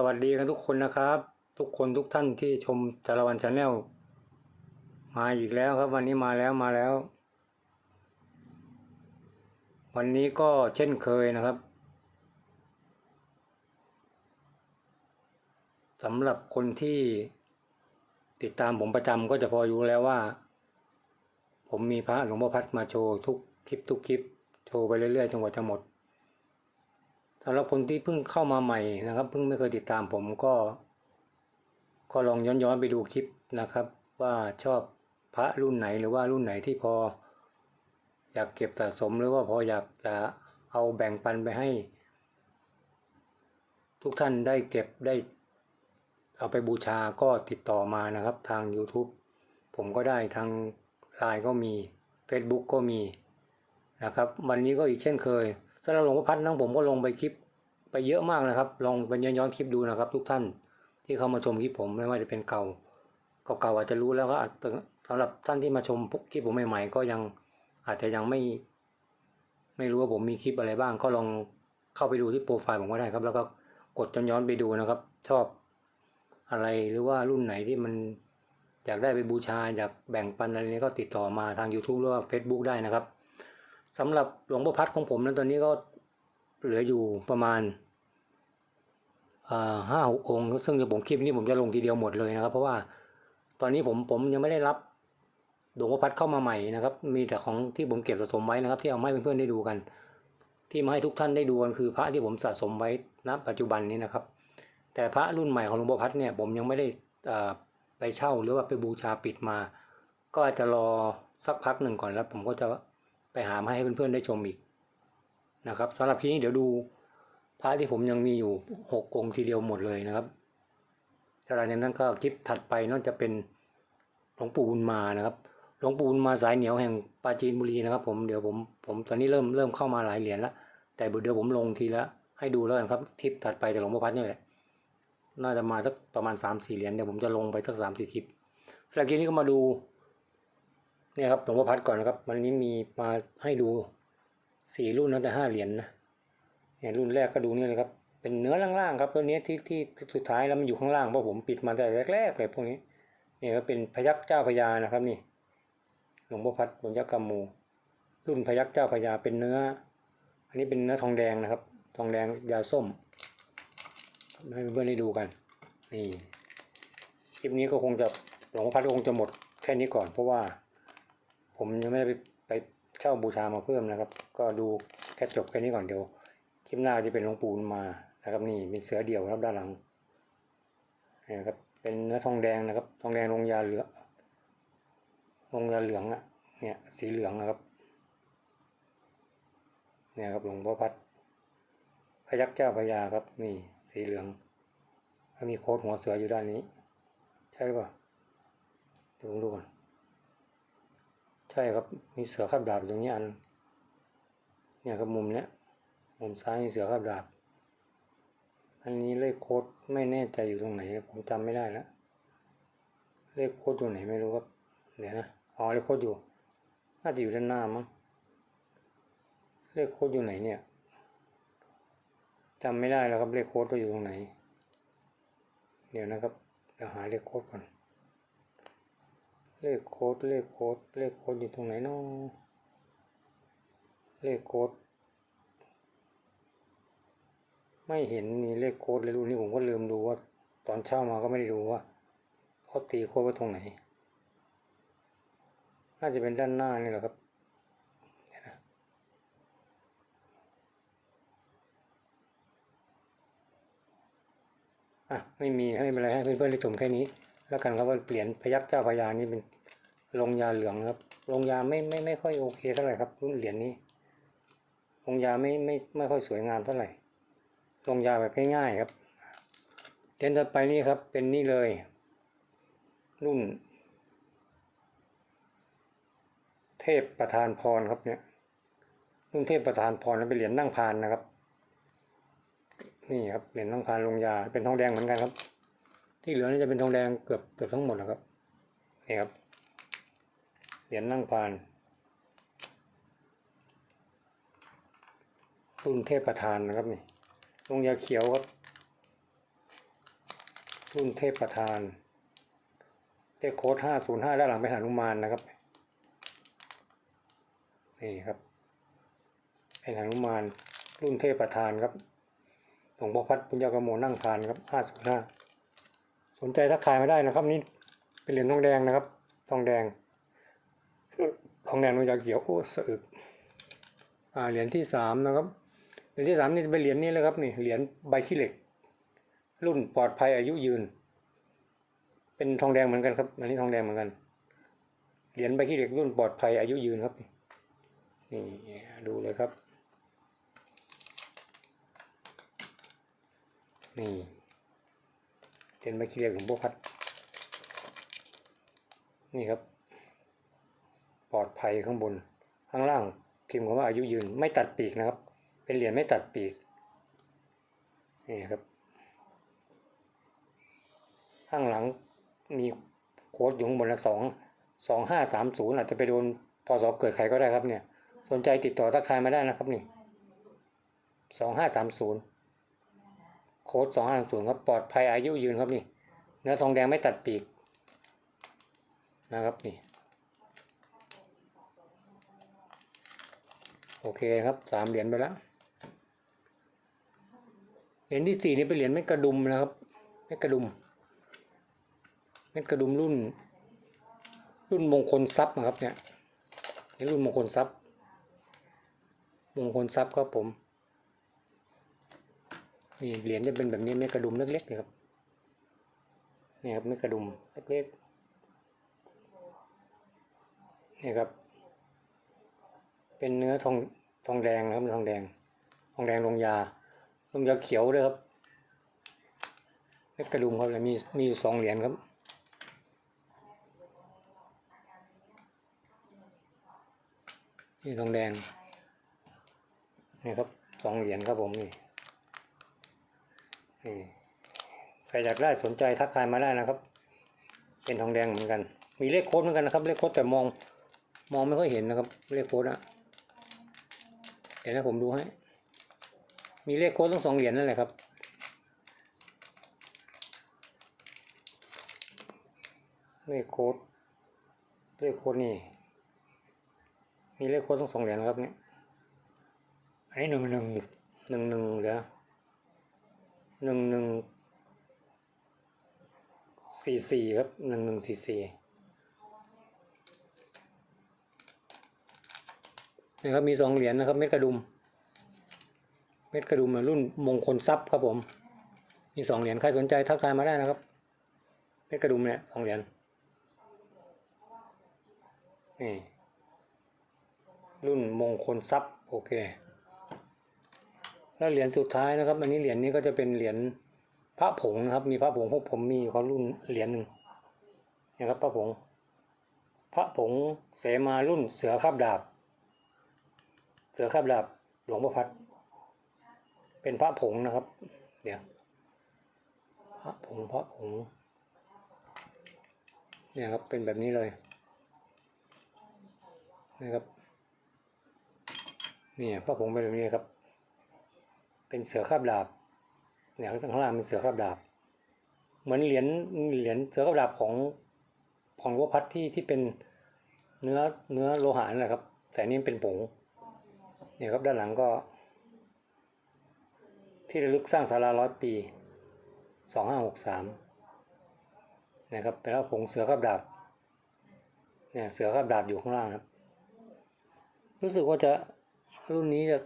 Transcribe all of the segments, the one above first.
สวัสดีกันทุกคนนะครับ ทุกคนทุกท่านที่ชมจารวันชาแนลมาอีกแล้วครับวันนี้มาแล้วมาแล้ว วันนี้ก็เช่นเคยนะครับสำหรับคนที่ติดตามผมประจำก็จะพอรู้แล้วว่า ผมมีพระหลวงพ่อพัดมาโชว์ทุกคลิปทุกคลิปโชว์ไปเรื่อยๆจนกว่าจะหมดำหรับคนที่เพิ่งเข้ามาใหม่นะครับ เพิ่งไม่เคยติดตามผมก็ ก็ลองย้อนๆไปดูคลิปนะครับ ว่าชอบพระรุ่นไหนหรือว่ารุ่นไหนที่พอ อยากเก็บสะสมหรือว่าพออยากจะเอาแบ่งปันไปให้ ทุกท่านได้เก็บได้ เอาไปบูชาก็ติดต่อมานะครับ ทาง YouTube ผมก็ได้ทางไลน์ก็มี Facebook ก็มีนะครับ วันนี้ก็อีกเช่นเคย สำหรับหลวงพ่อพัดนั่งผมก็ลงไปคลิปไปเยอะมากนะครับ ลองไปย้อนๆคลิปดูนะครับ ทุกท่านที่เข้ามาชมคลิปผมไม่ว่าจะเป็นเก่าเก่าๆอาจจะรู้แล้วก็อาจสำหรับท่านที่มาชมคลิปผมใหม่ๆ ก็ยังอาจจะยังไม่ ไม่รู้ว่าผมมีคลิปอะไรบ้าง ก็ลองเข้าไปดูที่โปรไฟล์ผมก็ได้ครับ แล้วก็กดย้อนไปดูนะครับ ชอบอะไรหรือว่ารุ่นไหนที่มันอยากได้ไปบูชาอยากแบ่งปันอะไรนี้ก็ติดต่อมาทาง YouTube หรือว่า Facebook ได้นะครับ สำหรับหลวงพ่อพัดของผมนั้นตอนนี้ก็เหลืออยู่ประมาณห้าหกองค์ซึ่งเดี๋ยวผมคลิปนี้ผมจะลงทีเดียวหมดเลยนะครับ เพราะว่าตอนนี้ผมผมยังไม่ได้รับหลวงพ่อพัดเข้ามาใหม่นะครับ มีแต่ของที่ผมเก็บสะสมไว้นะครับ ที่เอามาให้เพื่อนๆได้ดูกัน ที่มาให้ทุกท่านได้ดูกันคือพระที่ผมสะสมไว้ณปัจจุบันนี้นะครับ แต่พระรุ่นใหม่ของหลวงพ่อพัดเนี่ยผมยังไม่ได้ไปเช่าหรือว่าไปบูชาปิดมา ก็อาจจะรอสักพักหนึ่งก่อนแล้วผมก็จะ ไปหามาให้เพื่อนๆได้ชมอีกนะครับสำหรับคลิปนี้เดี๋ยวดูพระที่ผมยังมีอยู่หกองค์ทีเดียวหมดเลยนะครับหลังจากนั้นก็คลิปถัดไปนั่นจะเป็นหลวงปู่บุญมานะครับหลวงปู่บุญมาสายเหนียวแห่งปราจีนบุรีนะครับ ผมเดี๋ยวผมผมตอนนี้เริ่มเริ่มเข้ามาหลายเหรียญแล้วแต่เดี๋ยวผมลงทีละให้ดูแล้วกันครับคลิปถัดไปจากหลวงพ่อพัดนี่แหละน่าจะมาสักประมาณสามสี่เหรียญเดี๋ยวผมจะลงไปสักสามสี่คลิปสำหรับคลิปนี้ก็มาดู เนี่ยครับหลวงพ่อพัดก่อนนะครับ วันนี้มีมาให้ดูสี่รุ่นตั้งแต่ห้าเหรียญนะเนี่ยรุ่นแรกก็ดูนี่เลยครับ เป็นเนื้อล่างๆครับตัวนี้ที่ที่สุดท้ายแล้วมันอยู่ข้างล่างเพราะผมปิดมาแต่แรกๆเลยพวกนี้เนี่ยก็เป็นพยักเจ้าพญานะครับนี่หลวงพ่อพัดหลวงเจ้ากำมูรุ่นพยักเจ้าพญาเป็นเนื้อ อันนี้เป็นเนื้อทองแดงนะครับ ทองแดงยาส้มให้เพื่อนๆได้ดูกันนี่คลิปนี้ก็คงจะหลวงพ่อพัดก็คงจะหมดแค่นี้ก่อนเพราะว่า ผมยังไม่ได้ไปไปเช่าบูชามาเพิ่มนะครับ ก็ดูแค่จบแค่นี้ก่อนเดี๋ยวคลิปหน้าจะเป็นหลวงปู่มานะครับนี่มีเสือเดี่ยวครับด้านหลังนี่ครับเป็นเนื้อทองแดงนะครับ ทองแดงลงยาเหลืองลงยาเหลืองอะเนี่ยสีเหลืองนะครับเนี่ยครับหลวงพ่อพัดพยักเจ้าพญาครับนี่สีเหลืองมีโค้ดหัวเสืออยู่ด้านนี้ ใช่ป่ะดูดูก่อน ใช่ครับมีเสือขับดาบตรงนี้อัน เนี่ยครับมุมเนี้ยมุมซ้ายมีเสือขับดาบ อันนี้เลขโค้ดไม่แน่ใจอยู่ตรงไหนผมจำไม่ได้แล้วเลขโค้ดอยู่ไหนไม่รู้ครับเดี๋ยวนะอ๋อเลขโค้ดอยู่น่าจะอยู่ด้านหน้ามั้งเลขโค้ดอยู่ไหนเนี่ยจำไม่ได้แล้วครับเลขโค้ดก็อยู่ตรงไหน เดี๋ยวนะครับเดี๋ยวหาเลขโค้ดก่อน เลขโค้ดเลขโค้ดเลขโค้ดอยู่ตรงไหนนาะเลขโค้ดไม่เห็นมีเลขโค้ดเลยรุ่นนี้ผมก็ลืมดูว่า ตอนเช่ามาก็ไม่ได้ดูว่าเขาตีโค้ดไว้ตรงไหน น่าจะเป็นด้านหน้านี่แหละครับอะ ไม่มีไม่เป็นไรให้เพื่อนๆได้ชมแค่นี้ แล้วกันครับว่าเหรียญพยักเจ้าพญานี่เป็นลงยาเหลืองครับ ลงยาไม่ไม่ไม่ค่อยโอเคเท่าไหร่ครับรุ่นเหรียญนี้ ลงยาไม่ไม่ไม่ค่อยสวยงามเท่าไหร่ ลงยาแบบง่ายๆครับเหรียญต่อไปนี่ครับเป็นนี่เลย รุ่น เทพประธานพรครับเนี่ยรุ่นเทพประธานพรนั้นเป็นเหรียญนั่งพานนะครับ นี่ครับเหรียญทองคานลงยาเป็นทองแดงเหมือนกันครับ ที่เหลือนี่จะเป็นทองแดงเกือบเกือบทั้งหมดนะครับนี่ครับเหรียญนั่งพานรุ่นเทพประธานนะครับนี่ลงยาเขียวครับรุ่นเทพประธานเลขโค้ดห้าศูนย์ห้าด้านหลังเป็นหนุมานนะครับนี่ครับเป็นหนุมานรุ่นเทพประธานครับหลวงพ่อพัดปุญญากโมนั่งทานครับห้าศูนย์ห้า สนใจทักทายมาได้นะครับ นี่เป็นเหรียญทองแดงนะครับ ทองแดงทองแดงมันจะเขียวโอ้สะอึกอ่าเหรียญที่สามนะครับเหรียญที่สามนี่จะเป็นเหรียญนี้เลยครับนี่เหรียญใบขี้เหล็ก รุ่นปลอดภัยอายุยืน เป็นทองแดงเหมือนกันครับอันนี้ทองแดงเหมือนกัน เหรียญใบขี้เหล็กรุ่นปลอดภัยอายุยืนครับนี่ดูเลยครับนี่ เหรียญใบขี้เหล็กของพวกพัด นี่ครับ ปลอดภัยข้างบน ข้างล่างพิมพ์คำว่าอายุยืนไม่ตัดปีกนะครับ เป็นเหรียญไม่ตัดปีก นี่ครับ ข้างหลังมีโค้ดอยู่ข้างบนละสองสองห้าสามศูนย์อาจจะไปโดนพศเกิดใครก็ได้ครับเนี่ย สนใจติดต่อทักทายมาได้นะครับนี่สองห้าสามศูนย์ โค้ดสองห้าศูนย์ครับปลอดภัยอายุยืนครับนี่ เนื้อทองแดงไม่ตัดปีกนะครับนี่ โอเคครับสามเหรียญไปแล้วเหรียญที่สี่นี่เป็นเหรียญเม็ดกระดุมนะครับเม็ดกระดุมเม็ดกระดุมรุ่น รุ่นมงคลทรัพย์นะครับเนี่ยนี่รุ่นมงคลทรัพย์มงคลทรัพย์ครับผม นี่เหรียญจะเป็นแบบนี้เม็ดกระดุมเล็กๆเลยครับนี่ครับเม็ดกระดุมเล็กๆนี่ครับ เป็นเนื้อทองทองแดงนะครับทองแดง ทองแดงลงยาลงยาเขียวด้วยครับเม็ดกระดุมครับแล้วมีมีอยู่สองเหรียญครับนี่ทองแดงนี่ครับสองเหรียญครับผมนี่ นี่ใครอยากได้สนใจทักทายมาได้นะครับ เป็นทองแดงเหมือนกัน มีเลขโค้ดเหมือนกันนะครับ เลขโค้ดแต่มองมองไม่ค่อยเห็นนะครับ เลขโค้ดอะเดี๋ยวนะผมดูให้ มีเลขโค้ดทั้งสองเหรียญนั่นแหละครับ เลขโค้ด เลขโค้ดนี่ มีเลขโค้ดทั้งสองเหรียญครับเนี่ยอันนี้หนึ่งหนึ่งหนึ่งหนึ่งเดี๋ยว หนึ่งหนึ่งสี่สี่ครับหนึ่งหนึ่งสี่สี่นี่ครับมีสองเหรียญนะครับ เม็ดกระดุม เม็ดกระดุมรุ่นมงคลทรัพย์ครับผม มีสองเหรียญใครสนใจทักทายมาได้นะครับ เม็ดกระดุมเนี่ยสองเหรียญนี่รุ่นมงคลทรัพย์โอเค แล้วเหรียญสุดท้ายนะครับ อันนี้เหรียญนี้ก็จะเป็นเหรียญพระผงนะครับ มีพระผงพวกผมมีเขารุ่นเหรียญหนึ่งนะครับพระผง พระผงเสมารุ่นเสือคาบดาบ เสือคาบดาบหลวงพ่อพัด เป็นพระผงนะครับ เดี๋ยวพระผงพระผงเนี่ยครับเป็นแบบนี้เลยนะครับเนี่ยพระผงเป็นแบบนี้ครับ เป็นเสือคาบดาบเนี่ยข้างล่างเป็นเสือคาบดาบ เหมือนเหรียญเหรียญเสือคาบดาบของของวงพ่อพัดที่ที่เป็นเนื้อเนื้อโลหะนั่นแหละครับ แต่อันนี้เป็นผงเนี่ยครับด้านหลังก็ ที่ระลึกสร้างศาลาร้อยปีสองห้าหกสามนะครับเป็นแล้วผงเสือคาบดาบเนี่ยเสือคาบดาบอยู่ข้างล่างครับ รู้สึกว่าจะรุ่นนี้จะ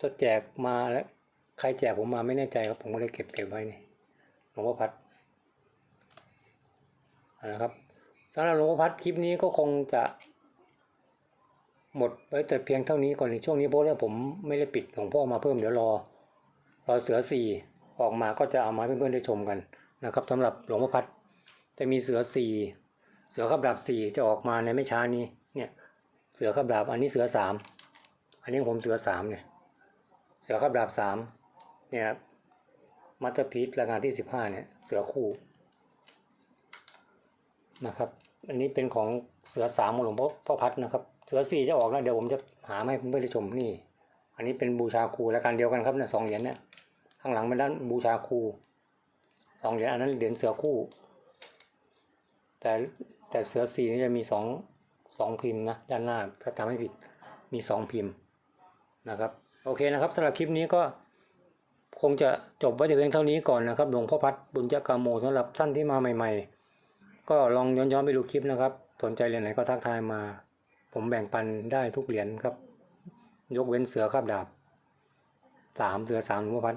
จะแจกมาแล้วใครแจกผมมาไม่แน่ใจครับ ผมก็เลยเก็บเก็บไว้นี่หลวงพ่อพัดเอาละครับสำหรับหลวงพ่อพัดคลิปนี้ก็คงจะ หมดไว้แต่เพียงเท่านี้ก่อนในช่วงนี้เพราะว่าผมไม่ได้ปิดของพ่อมาเพิ่มเดี๋ยวรอรอเสือสี่ออกมาก็จะเอามาเพื่อนๆได้ชมกันนะครับสำหรับหลวงพ่อพัดจะมีเสือสี่เสือขับดาบสี่จะออกมาในไม่ช้านี้เนี่ยเสือขับดาบอันนี้เสือสามอันนี้ผมเสือสามเนี่ย เสือขับดาบสามเนี่ยครับมัตเตอร์พีซรายการที่สิบห้าเนี่ยเสือคู่นะครับ อันนี้เป็นของเสือสามของหลวงพ่อพ่อพัดนะครับ เสือสี่จะออกแล้วเดี๋ยวผมจะหาให้เพื่อนๆชมนี่ อันนี้เป็นบูชาครูรายการเดียวกันครับเนี่ยสองเหรียญเนี่ยข้างหลังเป็นด้านบูชาครูสองเหรียญอันนั้นเหรียญเสือคู่ แต่แต่เสือสี่นี่จะมีสองสองพิมพ์นะด้านหน้าถ้าจำไม่ผิดมีสองพิมพ์นะครับ โอเคนะครับสำหรับคลิปนี้ก็คงจะจบไว้แต่เพียงเท่านี้ก่อนนะครับหลวงพ่อพัดบุญจกาโมสำหรับท่านที่มาใหม่ ๆ ก็ลองย้อนๆไปดูคลิปนะครับ สนใจเหรียญไหนก็ทักทายมา ผมแบ่งปันได้ทุกเหรียญครับ ยกเว้นเสือคาบดาบสามเสือสามหลวงพ่อพัด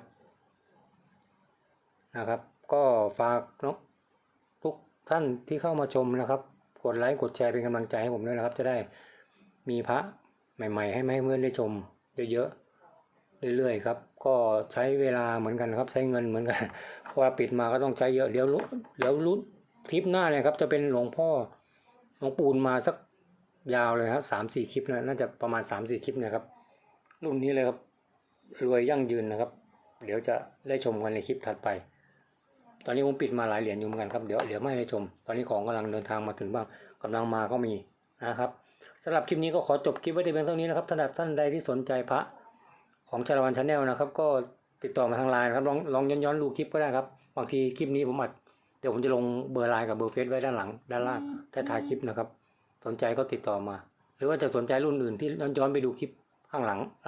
นะครับ ก็ฝากนาะทุกท่านที่เข้ามาชมนะครับ กดไลค์กดแชร์เป็นกำลังใจให้ผมด้วยนะครับ จะได้มีพระใหม่ ๆ ให้แม่เพื่อนได้ชมเยอะๆ เรื่อยๆครับ ก็ใช้เวลาเหมือนกันครับ ใช้เงินเหมือนกันเพราะว่าปิดมาก็ต้องใช้เยอะเดี๋ยวรู้เดี๋ยวรู้ทริปหน้าเนี่ยครับ จะเป็นหลวงพ่อหลวงปูนมาสักยาวเลยครับสามสี่คลิปนะน่าจะประมาณสามสี่คลิปเนะครับ รุ่นนี้เลยครับรวยยั่งยืนนะครับ เดี๋ยวจะได้ชมกันในคลิปถัดไป ตอนนี้ผมปิดมาหลายเหรียญอยู่เหมือนกันครับเดี๋ยวเดี๋ยวไม่ได้ชม ตอนนี้ของกำลังเดินทางมาถึงบ้างกำลังมาก็มีนะครับสำหรับคลิปนี้ก็ขอจบคลิปไว้แต่เพียงเท่านี้นะครับถ้าท่านใดที่สนใจพระ ของชาละวันชาแนลนะครับ ก็ติดต่อมาทางไลน์นะครับลองลองย้อนย้อนดูคลิปก็ได้ครับบางทีคลิปนี้ผมอัดเดี๋ยวผมจะลงเบอร์ไลน์กับเบอร์เฟซไว้ด้านหลัง ด้านล่างท้ายคลิปนะครับ สนใจก็ติดต่อมา หรือว่าจะสนใจรุ่นอื่นที่ย้อนย้อนไปดูคลิปข้างหลังห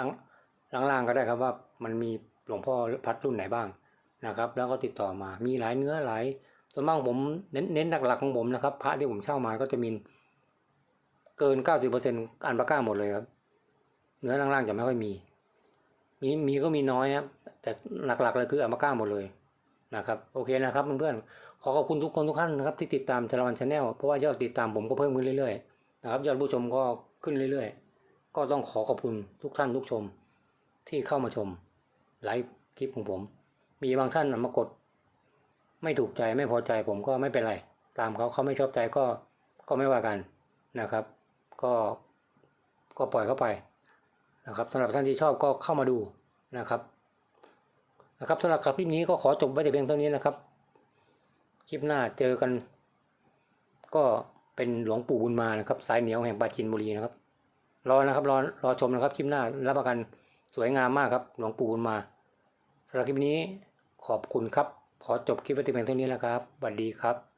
ลังล่างก็ได้ครับว่ามันมีหลวงพ่อพัดรุ่นไหนบ้างนะครับ แล้วก็ติดต่อมามีหลายเนื้อหลายส่วนมากผมเน้นเน้นหลักๆของผมนะครับ พระที่ผมเช่ามาก็จะมีเกิน 90%อันปาก้าหมดเลยครับ เนื้อล่างๆจะไม่ค่อยมี มีมีก็มีน้อยครับแต่หลักๆเลยคืออัลปาก้าหมดเลยนะครับโอเคนะครับเพื่อนๆขอขอบคุณทุกคนทุกท่านนะครับที่ติดตามชาลวันชาแนลเพราะว่ายอดติดตามผมก็เพิ่มขึ้นเรื่อยๆนะครับยอดผู้ชมก็ขึ้นเรื่อย ๆ ก็ต้องขอขอบคุณทุกท่านทุกชม ที่เข้ามาชมไลฟ์คลิปของผม มีบางท่านมากด ไม่ถูกใจไม่พอใจผมก็ไม่เป็นไร ตามเขาเขาไม่ชอบใจก็ก็ไม่ว่ากันนะครับ ก็ก็ปล่อยเข้าไป นะครับสำหรับท่านที่ชอบก็เข้ามาดูนะครับนะครับสำหรับคลิปนี้ก็ขอจบไว้แต่เพียงเท่านี้นะครับ คลิปหน้าเจอกัน ก็เป็นหลวงปู่บุญมานะครับสายเหนียวแห่งปราจีนบุรีนะครับ รอนะครับรอรอชมนะครับคลิปหน้ารับประกันสวยงามมากครับ หลวงปู่บุญมาสำหรับคลิปนี้ขอบคุณครับ ขอจบคลิปไว้แต่เพียงเท่านี้แล้วครับสวัสดีครับ